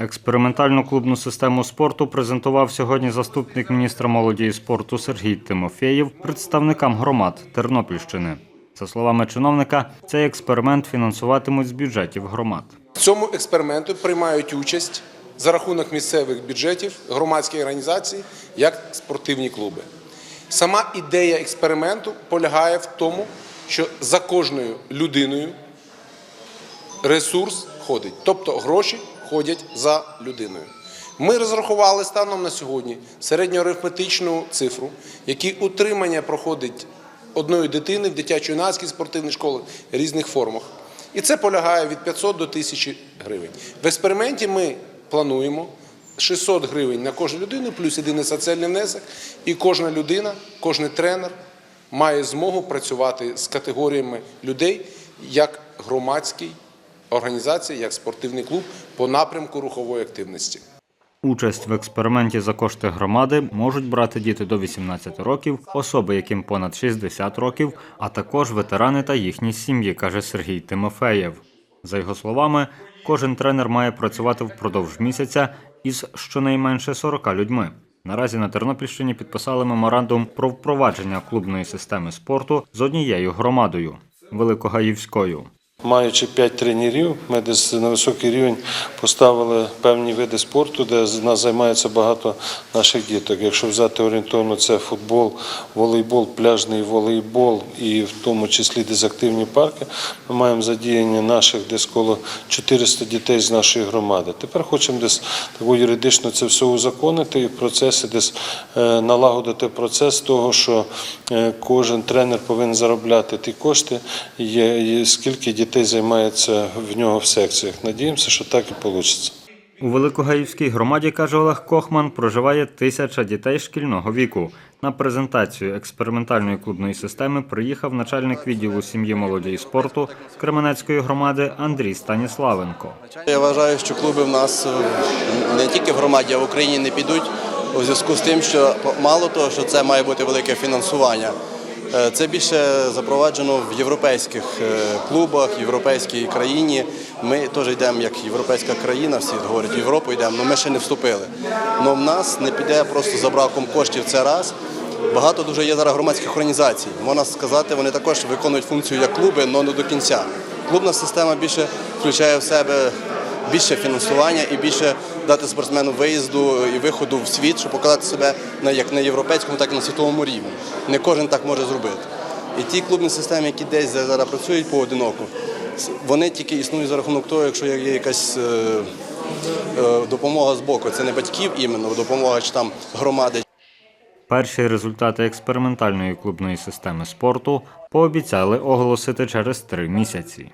Експериментальну клубну систему спорту презентував сьогодні заступник міністра молоді і спорту Сергій Тимофєєв представникам громад Тернопільщини. За словами чиновника, цей експеримент фінансуватимуть з бюджетів громад. В цьому експерименті приймають участь за рахунок місцевих бюджетів громадські організації, як спортивні клуби. Сама ідея експерименту полягає в тому, що за кожною людиною ресурс ходить, тобто гроші ходять за людиною. Ми розрахували станом на сьогодні середньоарифметичну цифру, який утримання проходить одної дитини в дитячо-юнацькій спортивній школі різних формах. І це полягає від 500 до 1000 гривень. В експерименті ми плануємо 600 гривень на кожну людину, плюс єдиний соціальний внесок, і кожна людина, кожен тренер має змогу працювати з категоріями людей як громадський організація, як спортивний клуб по напрямку рухової активності. Участь в експерименті за кошти громади можуть брати діти до 18 років, особи, яким понад 60 років, а також ветерани та їхні сім'ї, каже Сергій Тимофеєв. За його словами, кожен тренер має працювати впродовж місяця із щонайменше 40 людьми. Наразі на Тернопільщині підписали меморандум про впровадження клубної системи спорту з однією громадою Великогаївською. Маючи п'ять тренерів, ми десь на високий рівень поставили певні види спорту, де нас займається багато наших діток. Якщо взяти орієнтовно, це футбол, волейбол, пляжний волейбол і в тому числі десь активні парки. Ми маємо задіяння наших десь коло 400 дітей з нашої громади. Тепер хочемо десь таку юридично це все узаконити і в процесі десь е, налагодити процес того, що е, кожен тренер повинен заробляти ті кошти, скільки дітей займається в нього в секціях. Надіємося, що так і вийде. У Великогаївській громаді, каже Олег Кохман, проживає тисяча дітей шкільного віку. На презентацію експериментальної клубної системи приїхав начальник відділу сім'ї, молоді і спорту Кременецької громади Андрій Станіславенко. Я вважаю, що клуби в нас не тільки в громаді, а в Україні не підуть у зв'язку з тим, що мало того, що це має бути велике фінансування. Е, Це більше запроваджено в європейських е, клубах, в європейській країні. Ми теж йдемо як європейська країна, всі говорять, в Європу йдемо, але ми ще не вступили. Але в нас не піде просто за браком коштів це раз. Багато дуже є зараз громадських організацій. Можна сказати, вони також виконують функцію як клуби, але не до кінця. Клубна система більше включає в себе більше фінансування і більше дати спортсмену виїзду і виходу в світ, щоб показати себе як на європейському, так і на світовому рівні. Не кожен так може зробити. І ті клубні системи, які десь зараз працюють поодиноко, вони тільки існують за рахунок того, якщо є якась е, е, допомога з боку. Це не батьків іменно, допомога чи там громади. Перші результати експериментальної клубної системи спорту пообіцяли оголосити через три місяці.